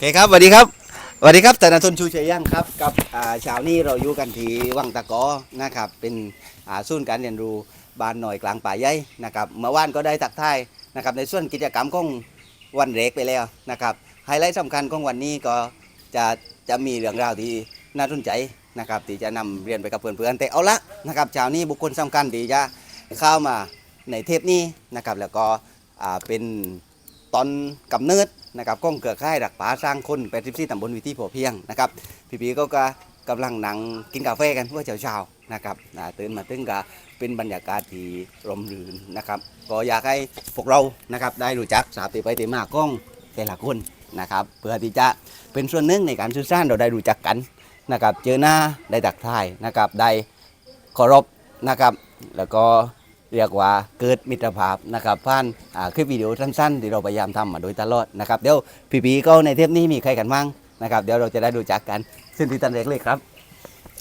เคครับสวัสดีครับสวัสดีครับธนาทนชูชัยย่างครับกับอ่าเช้านี้เราอยู่กันที่วังตะกอนะครับเป็นอ่าศูนย์การเรียนรู้บ้านหน่อยกลางป่าใหญ่นะครับเมื่อวานก็ได้ตักทายนะครับในส่วนกิจกรรมของวันเรกไปแล้วนะครับไฮไลท์สำคัญของวันนี้ก็จะจะมีเรื่องราวที่น่าสนใจนะครับที่จะนำเรียนไปกับเพื่อนๆแต่เอาละนะครับเช้านี้บุคคลสำคัญที่จะเข้ามาในเทปนี้นะครับแล้วก็อ่าเป็นตอนกำเนิด นะครับก้องเกือค่ายดักป่าสร้างคน84ตำบลวิถีพอเพียงนะครับพี่ปีก็ก็กำลังนั่งกินกาแฟกันเพื่อเช้าๆนะครับนะตื่นมาตึงก็เป็นบรรยากาศที่ร่มรื่นนะครับก็อยากให้พวกเรานะครับได้รู้จักสาติไปเตมาก้องแต่ละคนนะครับเพื่อที่จะเป็นส่วนหนึ่งในการสื่อสารเราได้รู้จักกันนะครับเจอหน้าได้ตักทายนะครับได้เคารพนะครับแล้วก็ เรียกว่าเกิดมิตรภาพนะครับผ่านคลิปวิดีโอสั้นๆ ที่เราพยายามทำมาโดยตลอดนะครับเดี๋ยวพี่ปีก็ในเทปนี้มีใครกันบ้างนะครับ เดี๋ยวเราจะได้รู้จักกันซึ่งที่ตันเล็กเลยครับ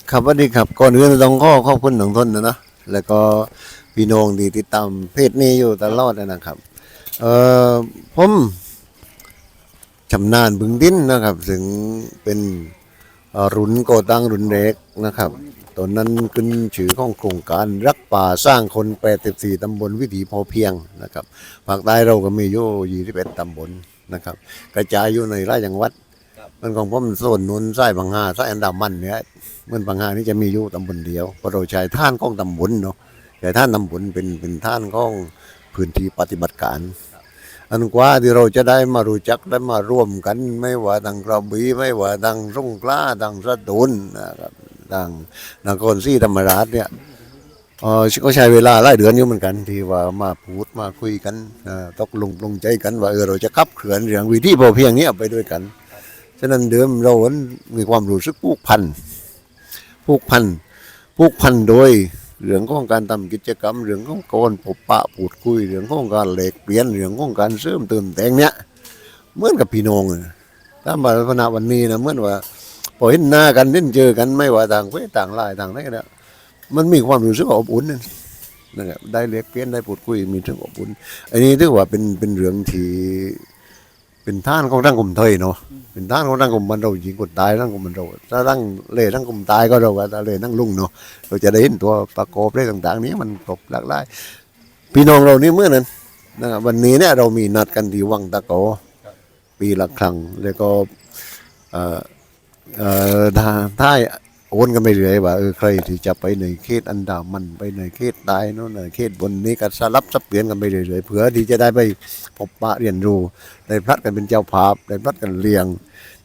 ครับสวัสดีครับก่อนอื่นต้องขอขอบคุณหนองทนนะเนะแล้วก็พี่น้องที่ติดตามเพจนี้อยู่ตลอดนะครับเอ่อผมชำนาญบึงดินนะครับ ถึงเป็นรุ่นโกตั้งรุ่นเล็กนะครับ ตอนนั้นขึ้นชื่อของโครงการรักป่าสร้างคน 84 ตำบลวิถีพอเพียงนะครับภาคใต้เราก็มีอยู่21ตำบลนะครับ กระจายอยู่ในหลายจังหวัด มันของผมโซนนุนไส้บางหาไส้อันดามันเนี่ยเมื่อบางหานี่จะมีอยู่ตำบลเดียวเพราะเราใช้ท่านของตำบลเนาะใช้ท่านตำบลเป็นเป็นท่านของพื้นที่ปฏิบัติการอันกว่าที่เราจะได้มารู้จักได้มาร่วมกัน ไม่ว่าทางกระบี่ไม่ว่าทางสงขลาทางสตูลนะครับ ทางนครศรีธรรมราชเนี่ยเออก็ใช้เวลาหลายเดือนอยู่เหมือนกัน ที่ว่ามาพูดมาคุยกันเอ่อตกลงปลงใจกันว่าเออเราจะขับเขื่อนเรื่องวิธีพอเพียงเนี้ไปด้วยกัน ฉะนั้นเดิมเรามีความรู้สึกผูกพันผูกพันผูกพันโดยเรื่องของการทำกิจกรรมเรื่องของการพบปะพูดคุยเรื่องของการแลกเปลี่ยนเรื่องของการเสริมเติมแต่งเนี้ยเหมือนกับพี่น้องถ้ามาพนาวันนี้นะเหมือนว่า พอเห็นหน้ากันเล่นเจอกันไม่ว่าต่างเฟซต่างลน์ต่างอะไรกันเนี่ยมันมีความรู้สึกอบอุ่นนั่นนะครับได้แลกเปลี่ยนได้พูดคุยมีถึงอบอุ่นอันนี้ถือว่าเป็นเป็นเรื่องที่เป็นท่านของทางกลุ่มไทยเนาะเป็นท่างของทางกลุ่มมันเรายิงคนตายทางกลุ่มมันเราถ้าทั้งเล่ทั้งกลุ่มตายก็เราว่าถ้าเล่ทั้งลุงเนาะเราจะได้เห็นตัวประกอบเรื่องต่าง ๆ นี้มันครบหลากหลายพี่น้องเรานี่เมื่อนั้นนะครับวันนี้เนี่ยเรามีนัดกันที่วังตะโกปีละครั้งแล้วก็เอ่อ เอ่อถ้าถ้าโอนกันไปเรื่อยว่าเออใครที่จะไปในเขตอันดามันไปในเขตใต้โน่นในเขตบนนี้ก็สลับสับเปลี่ยนกันไปเรื่อยๆเผื่อที่จะได้ไปพบปะเรียนรู้ได้พลัดกันเป็นเจ้าภาพได้พลัดกันเลี้ยง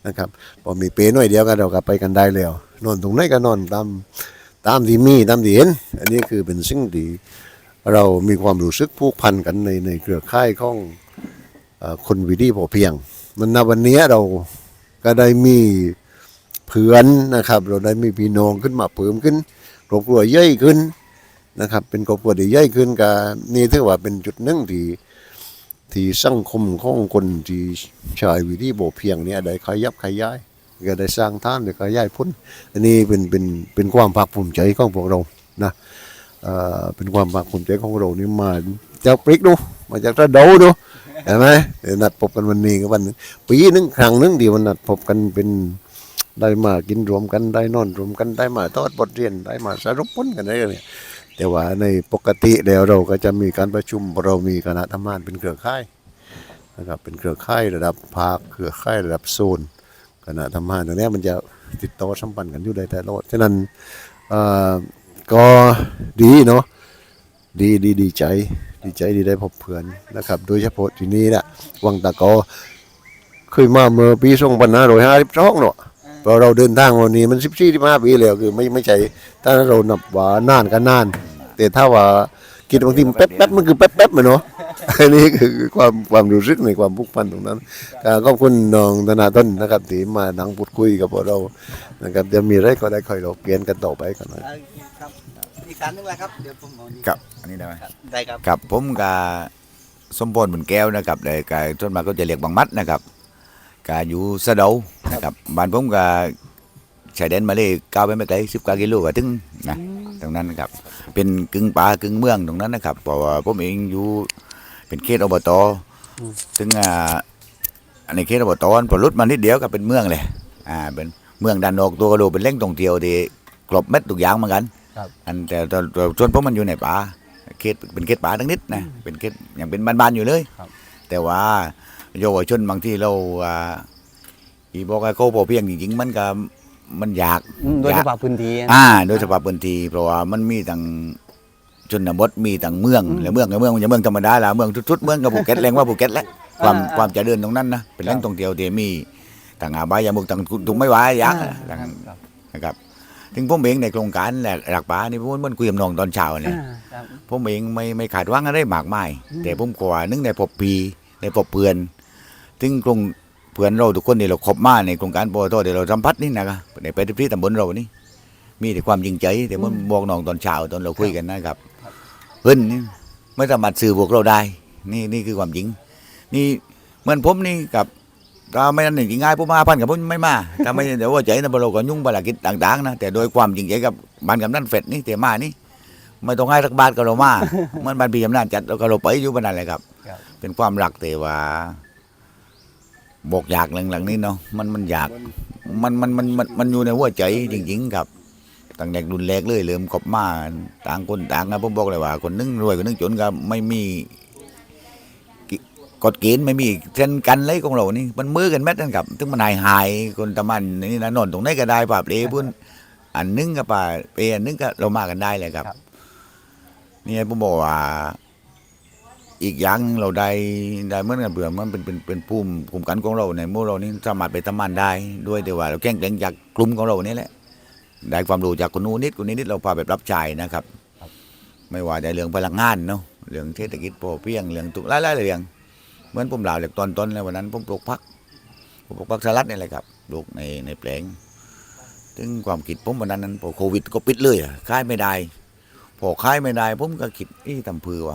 นะครับพอมีเปหน่อยเดียวกันเราก็ไปกันได้แล้วนอนตรงไหนก็นอนตามตามที่มีตามที่เห็นอันนี้คือเป็นสิ่งที่เรามีความรู้สึกผูกพันกันในในเครือข่ายของอคนวิธีพอเพียง มันณวันนี้เราก็ได้มี พื่อนนะครับ เราได้มีพี่น้องขึ้นมาเพิ่มขึ้นครอบครัวใหญ่ขึ้นนะครับ เป็นครอบครัวที่ใหญ่ขึ้นก็นี่ถือว่าเป็นจุดหนึ่งที่ที่สังคมของคนที่ชายวิธีโบเพียงเนี่ยได้ขยับขยายก็ได้สร้างท่านได้ขยายพ้นอันนี้เป็นเป็นเป็นความภาคภูมิใจของพวกเรานะเอ่อเป็นความภาคภูมิใจของเรานี่มาจากปริกดูมาจากระเดาดูเห็นไหมเดี๋ยวนัดพบกันวันนี้กับวันหนึ่งปีหนึงครั้งหนึงเดียวนัดพบกันเป็น ได้มากินรวมกันได้นอนรวมกันได้มาทอดบทเรียนได้มาสรุปผลกันได้เนี่ยแต่ว่าในปกติแล้วเราก็จะมีการประชุมเรามีคณะทำงานเป็นเครือข่ายนะครับเป็นเครือข่ายระดับภาคเครือข่ายระดับโซนคณะทำงานตรงนี้มันจะติดต่อสัมพันธ์กันอยู่ได้ตลอดฉะนั้นก็ดีเนาะดีดีดีใจ ดีใจดีได้พบเพื่อนนะครับ โดยเฉพาะที่นี่นะวังตะกอเคยมาเมื่อปีสองพันห้าร้อยห้าสิบสองเนาะ พอเราเดินทางวันนี้มันสิบสี่ที่มาปีแล้วคือไม่ไม่ใช่ถ้าเรานับว่านานก็นาน แต่ถ้าว่าคิดบางทีมันแป๊บแป๊บมันคือแป๊บแป๊บมันเนาะอันนี้คือความความรู้สึกในความผูกพันตรงนั้นก็ขอบคุณน้องธนาต้นนะครับที่มานั่งพูดคุยกับพวกเรานะครับจะมีอะไรก็ได้ค่อยเราเปลี่ยนกันต่อไปกันนะครับอีกการนึงแหละครับเดี๋ยวผมเอานี่ครับ อันนี้ได้ไหมได้ครับ ครับผมกับสมพรบุญแก้วนะครับเลยกายต้นมาก็จะเรียกบางมัดนะครับ กาอยู่สะเดานะครับบ้านผมกับชายแดนมาเลยก้าวไปไม่ไกลสิบกว่ากิโลก็ถึงนะตรงนั้นนะครับ เป็นกึ่งป่ากึ่งเมืองตรงนั้นนะครับเพราะว่าผมเองอยู่เป็นเขตอบตถึงอ่าในเขตอบตพอลุดมานิดเดียวก็เป็นเมืองเลยอ่าเป็นเมืองด้านนอกตัวกระโดเป็นแหล่งท่องเที่ยวที่กรบเม็ดทุกอย่างเหมือนกันครับอันแต่แต่แต่ส่วนผมมันอยู่ในป่าเขตเป็นเขตป่าทั้งนิดนะเป็นเขตอย่างเป็นบ้านๆอยู่เลยครับแต่ว่า เยาวชนบางที่เราอ่าอีบอกว่าเขาพอเพียงจริงๆมันก็มันอยากอืมโดยเฉพาะพื้นที่อ่า โดยเฉพาะพื้นที่เพราะว่ามันมีทั้งชนบทมีทั้งเมืองอืมและเมืองกับเมืองมันจะเมืองธรรมดาละเมืองทุดๆเมืองกับภูเก็ตแรงว่าภูเก็ตแหละความอ่าความเจริญตรงนั้นนะเป็นแหล่งท่องเที่ยวที่มีต่างอาบายามุกต่างถุงไม่ไหวยักษ์อ่าต่างครับนะครับถึงผมเองในโครงการแหลกหลักป่านี่ผมมันคุยกับน้องตอนเช้าเนี่ย อ่าครับ ผมเองไม่ไม่ขาดหว่างอะไรมากมาย อืม แต่ผมกว่านึงในพบปีในพบเพื่อน ถึงกรงเพื่อนเราทุกคนนี่เราครบมาในโครงการปอทเดี๋ยวเราสัมผัสนี่นะครับในไปที่ตำบลเรานี่ มีแต่ความจริงใจแต่ผมบอกน้องตอนเช้าตอนเราคุยกันนะครับเพิ่นนี่ไม่สามารถสื่อพวกเราได้ นี่นี่คือความจริง นี่เหมือนผมนี่กับถ้าไม่นั่นจริงง่ายผมมาพันกับผมไม่มาถ้าไม่เดี๋ยวว่าใจนะเราก็ยุ่งภารกิจต่าง ๆ นะแต่โดยความจริงใจกับบ้านกำนันเฟดนี่แต่มานี่ไม่ต้องให้สักบาทก็เรามาเหมันบ้านพี่อำนาจจัดเราก็เราไปอยู่บ้านนั่นแหละครับครับ เป็นความรักแต่ว่า บอกอยากหลังๆนี้เนาะมันมันอยากมันมันมันมันมันอยู่ในหัวใจจริงๆครับตั้งแต่รุนแรงเลยเริ่มคบมาต่างคนต่างนะผมบอกเลยว่า คนนึงรวยคนนึงจนก็ไม่มีกิกฎเกณฑ์ไม่มีเช่นกันเลยของเรานี่มันมือกันแม้นั่นครับถึงมันหายหายคนตะมันนี่นะนอนตรงไหนก็ได้ป่าเปลพุ่นอันนึงก็ป่าเปอันนึงก็เรามากันได้เลยครับครับนี่ผมบอกว่า อีกอย่างหนึ่งเราได้ได้เหมื่อนกันเผื่อมันเป็นเป็นเป็นภูมิคุ้มกันของเราในหมู่เรานี่สามารถไปทำงานได้ด้วยแต่ว่าเราแข่งแข่งจากกลุ่มของเรานี่แหละ ได้ความรู้จากคนนู้นนิดคนนี้นิดเราพาไปรับใช้นะครับ ไม่ว่าในเรื่องพลังงานเนาะเรื่องเศรษฐกิจพอเพียงเรื่องทุกหลายๆเรื่องเหมือนผมเล่าจากตอนต้นแล้ววันนั้นผมปลูกพักผมปลูกพักสลัดนี่แหละครับปลูกในในแปลงถึงความคิดผมวันนั้นนั้นพอโควิดก็ปิดเลยอะขายไม่ได้พอขายไม่ได้ผมก็คิดอีทำเพื่อ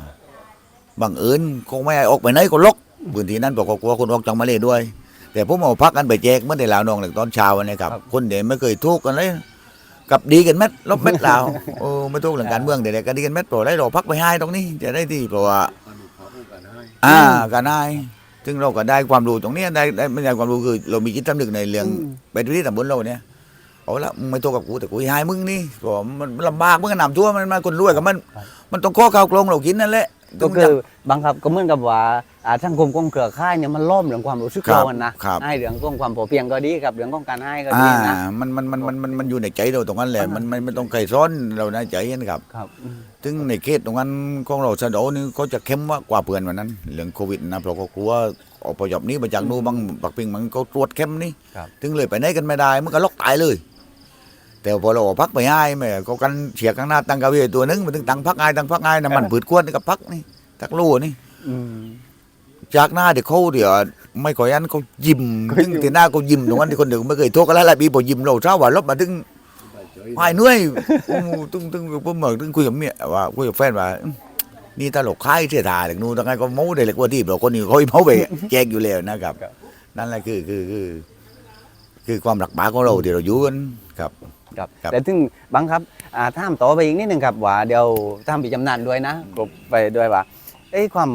บังเอิญคงไม่ให้ออกไปไหนก็ล็อกพื้นที่นั้นบอกว่ากลัวคนออกจากมาเลยด้วย แต่ผมเอาพักกันไปแจกเมื่อได้ลาวนองในตอนเช้านะครับครับคนเดียวไม่เคยทุกข์กันเลยกลับดีกันเม็ดลบเม็ดลาวโอ้ไม่ทุกข์เรื่องการเมืองเดี๋ยวๆก็ดีกันเม็ดโปรดได้เราพักไปให้ตรงนี้ จะได้ที่เพราะว่าอ่ากันได้ซึ่งเราก็ได้ความรู้ตรงเนี้ยได้ได้ไม่ได้ความรู้คือเรามีจิตสำนึกในเรื่องอืมไปที่ตำบลเราเนี่ยเอาละมึงไม่โทษกับกูแต่กูให้มึงนี่ก็มันมันลำบากมึงก็นำทั่วมันมาคนรวยกับมัน มันต้องข้อข้าวกลองเรากินนั่นแหละ ก็คือบางครับก็เหมือนกับว่าอ่าสังคมกองเครือข่ายเนี่ยมันล้อมเรื่องความรู้สึกเราอะนะครับให้เรื่องของความพอเพียงก็ดีกับเรื่องของการให้ก็อ่าดีนะมันมันมันมันมันมันอยู่ในใจเราตรงนั้นแหละอ่ามัมันมันไม่ต้องใครซ้อนเราในใจนั่นครับครับอืมถึงในเขตตรงนั้นของเราสะเดานี่เขาจะเข้มว่ากว่าเพื่อนวันนั้น เรื่องโควิดนะเพราะเขากลัวอพยพนี้มาจากนู้นบางปักปิงมันเขาตรวจเข้มนี่ครับถึงเลยไปไหนกันไม่ได้มันก็ล็อกตายเลย แต่พอเราเอาพักไปให้แม่เขากันเฉียกข้างหน้าตั้งกาเวตัวหนึงมันถึงตั้งพักง่ายตั้งพักง่ายน้ำมันผืดขวดนี่ก็พักนี่ตักลู่นี่อืมจากหน้าเดี๋ยวเขาเดี๋ยวไม่ค่อยอันเขายิ้มเขาถึงยิ้มที่หน้าเขายิ้มตรงนั้นที่คนเดียวไม่เคยโทษกันหลายๆปีพอยิ้มเราเช้าว่าลบมาถึงหายเหนื่อยโอ้ตึงตึงผมเหมือนตึงคุยกับเมียว่าคุยกับแฟนว่าอื้อนี่ตลกค่ายเสียทาจากนู้นตั้งไงก็เมาได้เลยกว่าที่เราคนนี้เขาเมาไปแจกอยู่แล้วนะครับ นั่นแหละคือคือคือ คือความหลักปาของเราที่เราอยู่กันครับ ครับครับแต่ถึงบางครับอ่าถามต่อไปอีกนิดหนึ่งครับว่าเดี๋ยวทำปีจำนานด้วยนะกบไปด้วยว่าเอ้ยความ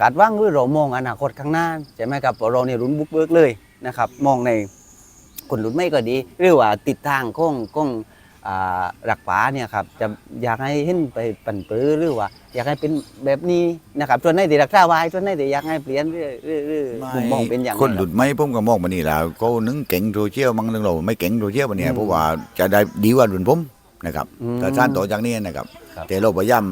กาดว่างหรือเรามองอนาคตข้างหน้าใช่ไหมครับเพราะเราเนี่ยรุ่นบุกเบิกเลยนะครับ มองในคนรุ่นไม่ก็ดี หรือว่าติดทางของของอ่า หลักป๋าเนี่ยครับจะอยากให้เห็นไปปั่นปรือหรือว่า อยากให้เป็นแบบนี้นะครับส่วนไหนที่รักษาไว้ส่วนไหนที่อยากให้เปลี่ยนหรือหรือหรือมุมมองเป็นอย่างไรคนหลุดไหมผมก็มองมานี่แหละเขานึงเก่งโซเชียลบางเรื่องเราไม่เก่งโซเชียลปะเนี่ยเพราะว่าจะได้ดีกว่ารุ่นผมนะครับอืมแต่ท่านต่อจากนี้นะครับครับแต่เราพยายาม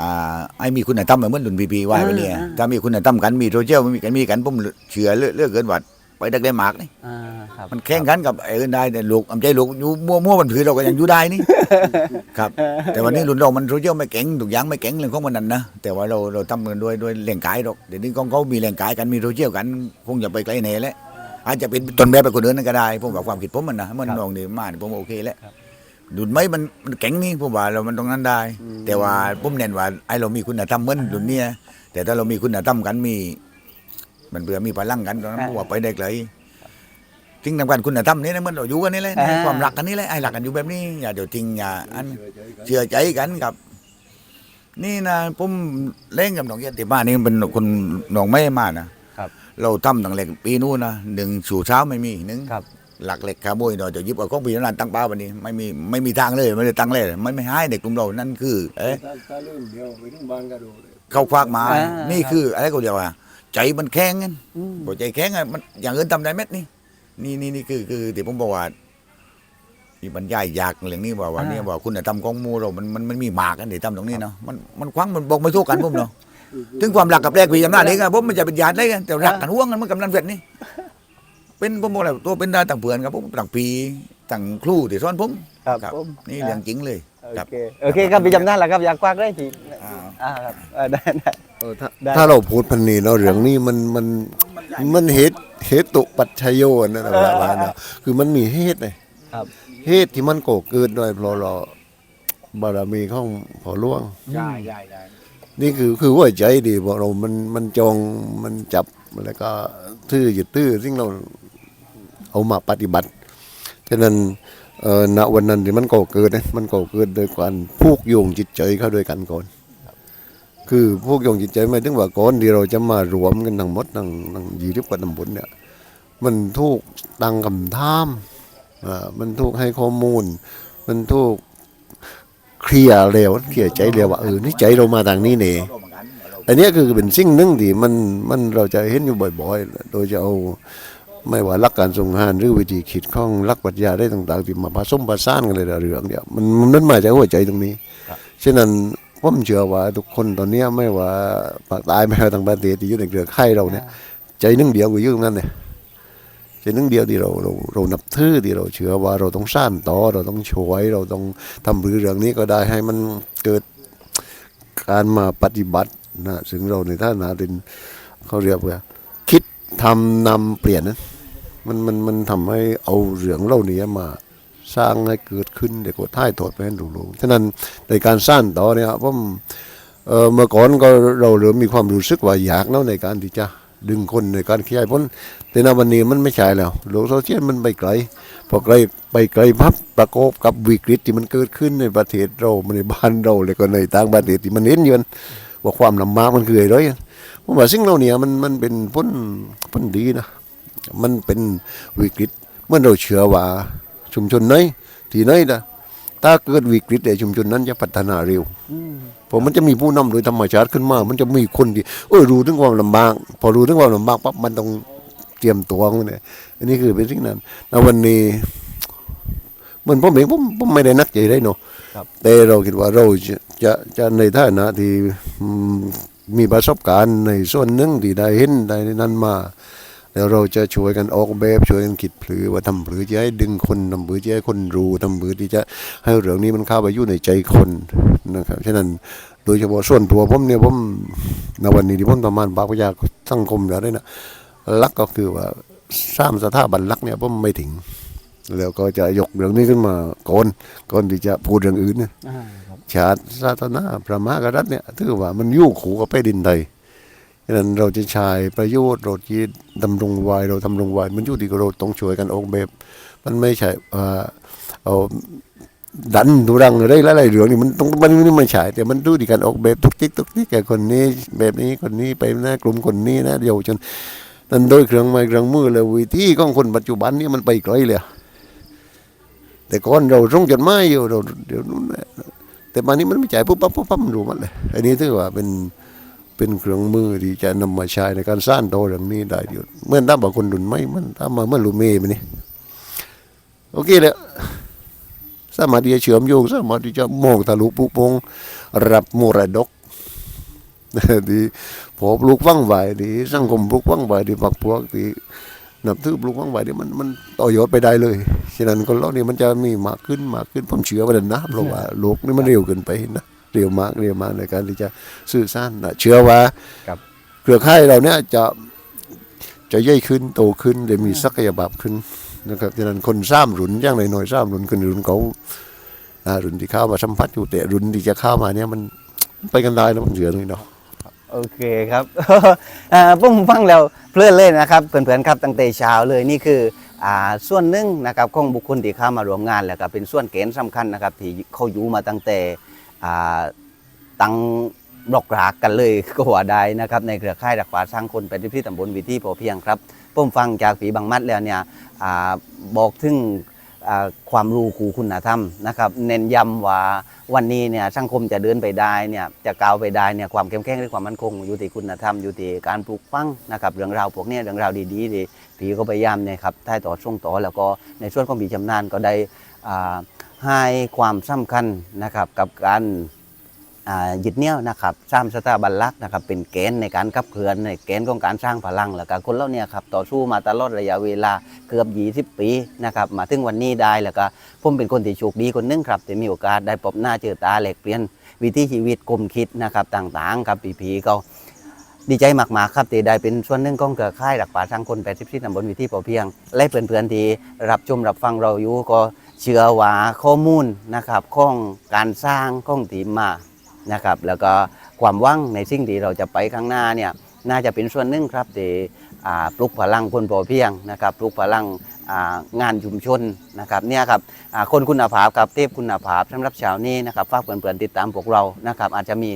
อ่าให้มีคุณธรรมเหมือนรุ่นพีพีไว้ไปเนี่ยอ่าถ้ามีคุณธรรมกันมีโซเชียลมีกันมีกันผมเชื่อเลือกเลือกเกินวัด ไปดักได้หมากนี่อ่าครับมันแข่งขันกับไอ้อื่นได้แต่ลูกอำใจลูกอยู่มั่วมั่วมันผือเราก็ยังอยู่ได้นี่ ครับ แต่วันนี้รุ่นเรามันโซเชียลไม่เก่งทุกอย่างไม่เก่งเรื่องของมันนั่นนะแต่ว่าเราเราทำกันด้วยด้วยแรงกายหรอกเดี๋ยวนี้ของเขามีแรงกายกันมีโซเชียลกันคงอย่าไปไกลแน่แล้วอาจจะเป็นต้นแบบไปคนอื่นนั่นก็ได้ผมกับความคิดผมมันนะมันครับน้องนี่มานี่ผมโอเคแล้วครับดุนไหมมันมันเก่งนี่ผมว่าเรามันตรงนั้นได้อืมแต่ว่าผมเน้นว่าไอ้เรามีคุณธรรมเหมือนรุ่นเนี้ยแต่ถ้าเรามีคุณธรรมกันมี มันเบื่อมีพลังกันตอนนั้นผมว่าไปได้ไกลจริงทำกันคุณธรรมนี่นะมันเราอยู่กันนี่แหละอ่าความรักกันนี่แหละไอ้รักกันอยู่แบบนี้อย่าเดี๋ยวจริงอย่าอันเชื่อใจกันครับ นี่นะผมเล่นกับน้องเยติมานี่เป็นคนน้องไม่มานะครับเราทำตั้งแต่ปีนู้นนะหนึ่งสู่เช้าไม่มีหนึ่งครับหลักเหล็กคาร์บอยเราจะหยิบเอาของปีนั้นตั้งเป้าวันนี้ ไม่มีไม่มีทางเลยไม่ได้ตั้งเลยไม่ไม่ให้เด็กกลุ่มเรานั่นคือ เอ๊ะถ้าถ้าเริ่มเดียวไปถึงบ้านก็ดูเลยเขาควักมาอ่านี่นี่คืออะไรก็เดียวอะ ใจมันแข็งกันอืมพอใจแข็งอะมันอย่างอื่นทำได้เม็ดนี่นี่นี่นี่คือคือที่ผมบอกว่าที่บรรยายอยากเรื่องนี้ว่าวันนี้ว่าคุณธรรมของหมูเรา มันมันมันมีหมากกันเดี๋ยวทำตรงนี้เนาะมันมันควังมันบอกไม่ถูกกันผมเนาะถึงความรักกับแรกพี่อำนาจนี่ครับผมมันจะเป็นญาติได้กันแต่รักกันห่วงกันเหมันกำนันเวทนี่เป็นผมบอกแล้วตัวเป็นได้ต่างเพื่อนครับผมต่างปีต่างครูที่สอนผมครับผมนี่เรื่องจริงเลยครับโอเคโอเคครับพี่จำได้แล้วครับอยากควักได้ทีอ่าอ่าครับเออได้ได้ เออถ้าได้ ถ้าเราพูดพันนี้เนาะเรื่องนี้มันมันมันเหตุเหตุปัจชยโยนะนะว่านะคือมันมีเหตุเลยครับ เหตุที่มันก่อเกิดด้วยเพราะเราบารมีของพอหล่วง ใช่ใช่ใช่นี่คือคือหัวใจดีบอกเรามันมันจองมันจับแล้วก็ทื่อยึดตื้อซึ่งเราเอามาปฏิบัติฉะนั้นเอ่อณวันนั้นที่มันก่อเกิดนะมันก่อเกิดโดยการผูกโยงจิตใจเข้าด้วยกันก่อน คือผูกโยงจิตใจหมายถึงว่าก่อนที่เราจะมารวมกันทั้งหมดทั้งทั้งยี่สิบกว่าตำบลเนี่ย มันถูกตั้งคำถามอ่ามันถูกให้ข้อมูล มันถูกเคลียร์เร็วเคลียร์ใจเร็วว่าเออนี่ใจเรามาทางนี้เนี่ยอันเนี้ยคือเป็นสิ่งหนึ่งที่มันมันเราจะเห็นอยู่บ่อย ๆ โดยจะเอาไม่ว่าหลักการทรงงานหรือวิธีคิดของหลักปรัชญาได้ต่างๆที่มาผสมผสานกันเลยเรื่องเนี่ยมันมันนั่นมาจากหัวใจตรงนี้ฉะนั้น ผมเชื่อว่าทุกคนตอนเนี้ยไม่ว่าภาคใต้ไม่ว่าทางประเทศที่อยู่ในเครือข่ายเราเนี่ย ใจหนึ่งเดียวก็อยู่ตรงนั้นเนี่ยใจหนึ่งเดียวที่เราเราเรานับถือที่เราเชื่อว่าเราต้องสร้างต่อเราต้องช่วยเราต้องทำเรื่องนี้ก็ได้ให้มันเกิดการมาปฏิบัตินะซึ่งเราในท่านาเป็นเขาเรียกว่าคิดทำนำเปลี่ยนนะมันมันมันทำให้เอาเรื่องเหล่านี้มา สร้างให้เกิดขึ้นเด็กก็ท่ายทอดไปให้รู้ๆฉะนั้นในการสร้างต่อเนี่ยผมเอ่อเมื่อก่อนก็เราเริ่มมีความรู้สึกว่าอยากเนาะในการที่จะดึงคนในการขยายผลแต่ในวันนี้มันไม่ใช่แล้วโลกโซเชียลมันไปไกลพอไกลไปไกลพับประกอบกับวิกฤตที่มันเกิดขึ้นในประเทศเราในบ้านเราแล้วก็ในต่างประเทศที่มันเห็นอยู่ว่าความลำบากมันคืออะไรผมว่าสิ่งเหล่านี้มันมันเป็นผลผลดีนะ มันเป็นวิกฤตเมื่อเราเชื่อว่า ชุมชนไหนที่ไหนนะถ้าเกิดวิกฤตในชุมชนนั้นจะพัฒนาเร็วเพราะมันจะมีผู้นำโดยธรรมชาติขึ้นมา มันจะมีคนที่เออรู้ถึงความลำบาก พอรู้ถึงความลำบากปั๊บมันต้องเตรียมตัวมันเนี่ยอันนี้คือเป็นสิ่งนั้นในวันนี้เหมือนผมเองผมผมไม่ได้นักใจได้เนาะแต่เราคิดว่าเราจะจะจะในฐานะที่อืมมีประสบการณ์ในส่วนหนึ่งที่ได้เห็นได้นั้นมา แล้วเราจะช่วยกันออกแบบช่วยกันคิดผือว่าทำผือจะให้ดึงคนทำผือจะให้คนรู้ทำผือที่จะให้เรื่องนี้มันเข้าไปอยู่ในใจคนนะครับฉะนั้นโดยเฉพาะส่วนตัวผมเนี่ยผมในวันนี้ที่ผมทำงานปากยาสังคมแล้วเนี่ยนะลักก็คือว่าสร้างสถาบันลักเนี่ยผมไม่ถึง แล้วก็จะยกเรื่องนี้ขึ้นมาก่อนก่อนที่จะพูดเรื่องอื่นเนี่ยอ่าครับชาติศาสนาพระมหากษัตริย์เนี่ยถือว่ามันยู่ขู่กับแผ่นดินไทย ฉะนั้นเราจะใช้ประโยชน์เราจะดำรงไว้เราทำรงไว้มันอยู่ที่เราต้องช่วยกันออกแบบ มันไม่ใช่เอาดันทุรังอะไรหลายๆเรื่องนี่มันต้องมันนี่ไม่ใช่แต่มันดูที่การออกแบบทุกทิศทุกทิศแก่คนนี้แบบนี้คนนี้ไปนะกลุ่มคนนี้นะเดียวจนนั่นโดยเครื่องไม้เครื่องมือแล้ววิธีของคนปัจจุบันนี่มันไปไกลเลยแต่ก่อนเราส่งจดหมายอยู่เราเดี๋ยวนู้นแหละแต่มานี้มันไม่จ่ายปุ๊บปั๊บปุ๊บปั๊บมันรู้หมันเลยอันนี้ถือว่าเป็น เป็นเครื่องมือที่จะนำมาใช้ในการสร้างโตวอย่างนี้ได้เดียวเมื่อถ้าบางคนดุนไม่มันถ้ามาเมื่อลูเมย์มันนี่โอเคเลยสามารถที่จะเชื่อมโยงสามารถที่จะมองทะลุปุโปงรับมรดกที่พอปลูกฟังไว้ที่สังคมปลูกฟังไว้ที่ฝักพวกที่นับถือปลูกฝังไว้เนี่มันมันต่อยอดไปได้เลยฉะนั้นคนเรานี่มันจะมีมากขึ้นมากขึ้นผมเชื่อว่าดันนะเพราะว่าโลกนี่มันเร็วเกินไปนะ เร็วมากเร็วมากในการที่จะสื่อสารนะเชื่อว่าครับเครือข่ายเราเนี่ยจะจะใหญ่ขึ้นโตขึ้นได้มีศักยภาพขึ้นนะครับฉะนั้นคนสร้างรุ่นอย่างน้อยๆสร้างรุ่นขึ้นรุ่นเขาอ่ารุ่นที่เข้ามาสัมผัสอยู่แต่รุ่นที่จะเข้ามาเนี่ยมันไปกันได้นะผมเชื่อเลยเนาะโอเคครับอ่าผมฟังแล้วเพลินเลยนะครับเพื่อนๆครับตั้งแต่เช้าเลยนี่คืออ่าส่วนหนึ่งนะครับของบุคคลที่เข้ามาร่วมงานแล้วก็เป็นส่วนเกณฑ์สำคัญนะครับที่เขาอยู่มาตั้งแต่อ่า ตั้งบล็อกรากกันเลยก็ว่าได้นะครับในเครือข่ายรักษาสร้างคนเป็นที่ตำบลวิธีพอเพียงครับผมฟังจากผีบางมัดแล้วเนี่ยอบอกถึงความรู้คูคุณธรรมนะครับเน้นย้ำว่าวันนี้เนี่ยสังคมจะเดินไปได้เนี่ยจะก้าวไปได้เนี่ยความเข้มแข็งหรือความมั่นคงอยู่ที่คุณธรรมอยู่ที่การปลูกฝังนะครับเรื่องราวพวกนี้เรื่องราวดีๆที่ผีก็พยายามเนี่ยครับท้ายต่อช่วงต่อแล้วก็ในส่วนของผีชำนาญก็ได้ ให้ความสำคัญนะครับกับการยึดเหนี่ยวนะครับสร้างสถาบันลักนะครับเป็นเกณฑ์ในการขับเคลื่อนในเกณฑ์ของการสร้างพลังแล้วก็คนเราเนี่ยครับต่อสู้มาตลอดระยะเวลาเกือบ20ปีนะครับมาถึงวันนี้ได้แล้วก็ผมเป็นคนที่โชคดีคนหนึงครับที่มีโอกาสได้พบหน้าเจอตาแลกเปลี่ยนวิถีชีวิตกลมคิดนะครับต่างๆครับปีๆก็ดีใจมากๆครับที่ได้เป็นส่วนหนึ่งของเครือข่ายหลักป่าสร้างคน84ตำบลวิถีพอเพียง และเพื่อนๆที่รับชมรับฟังเราอยู่ก็ เชื่อว่าข้อมูลนะครับของการสร้างของทีมมานะครับ แล้วก็ความว่างในสิ่งที่เราจะไปข้างหน้าเนี่ยน่าจะเป็นส่วนหนึ่งครับที่ปลุกพลังคนพอเพียงนะครับปลุกพลังงานชุมชนนะครับเนี่ยครับคนคุณภาพกับเทพคุณภาพสำหรับช้านี้นะครับฝากเพื่อนๆติดตามพวกเรานะครับ อาจจะมี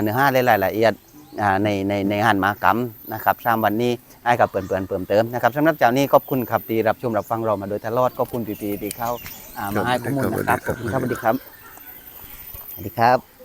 เนื้อหาหลายๆละเอียดในในในหันมากรรมนะครับสามวันนี้ ให้กับเพื่อนๆเพิ่มเติมนะครับสำหรับเช้านี้ขอบคุณครับที่รับชมรับฟังเรามาโดยตลอดขอบคุณพี่ๆที่เข้าอ่ามาให้ข้อมูลนะครับขอบคุณครับสวัสดีครับสวัสดีครับ